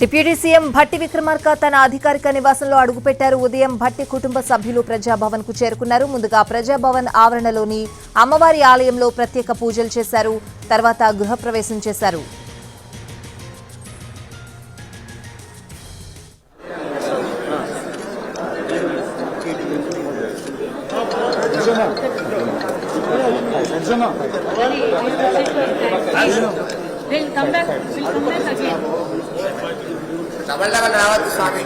Deputy CM Bhatti Vikramarka తన అధికారిక నివాసంలో అడుగుపెట్టారు. ఉదయం భట్టి కుటుంబ సభ్యులు ప్రజాభవన్కు చేరుకున్నారు. ముందుగా ప్రజాభవన్ ఆవరణలోని అమ్మవారి ఆలయంలో ప్రత్యేక పూజలు చేశారు. తర్వాత గృహప్రవేశం చేశారు. They'll come back, we'll come back again. Double double రావద్దు స్వామి.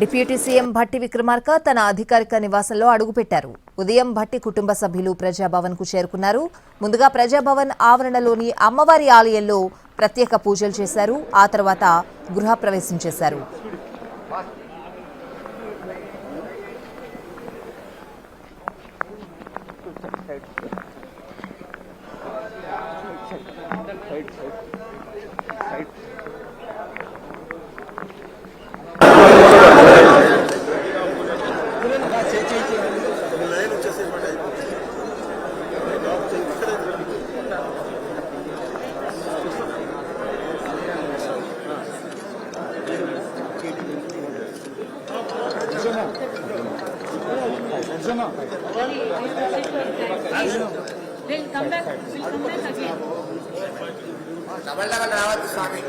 డిప్యూటీ సీఎం భట్టి విక్రమార్క తన అధికారిక నివాసంలో అడుగుపెట్టారు. ఉదయం భట్టి కుటుంబ సభ్యులు ప్రజాభవన్కు చేరుకున్నారు. ముందుగా ప్రజాభవన్ ఆవరణలోని అమ్మవారి ఆలయంలో ప్రత్యేక పూజలు చేశారు. ఆ తర్వాత గృహప్రవేశం చేశారు. సైడ్ సైడ్ డబల్ డబల్ రావద్దు స్వామి.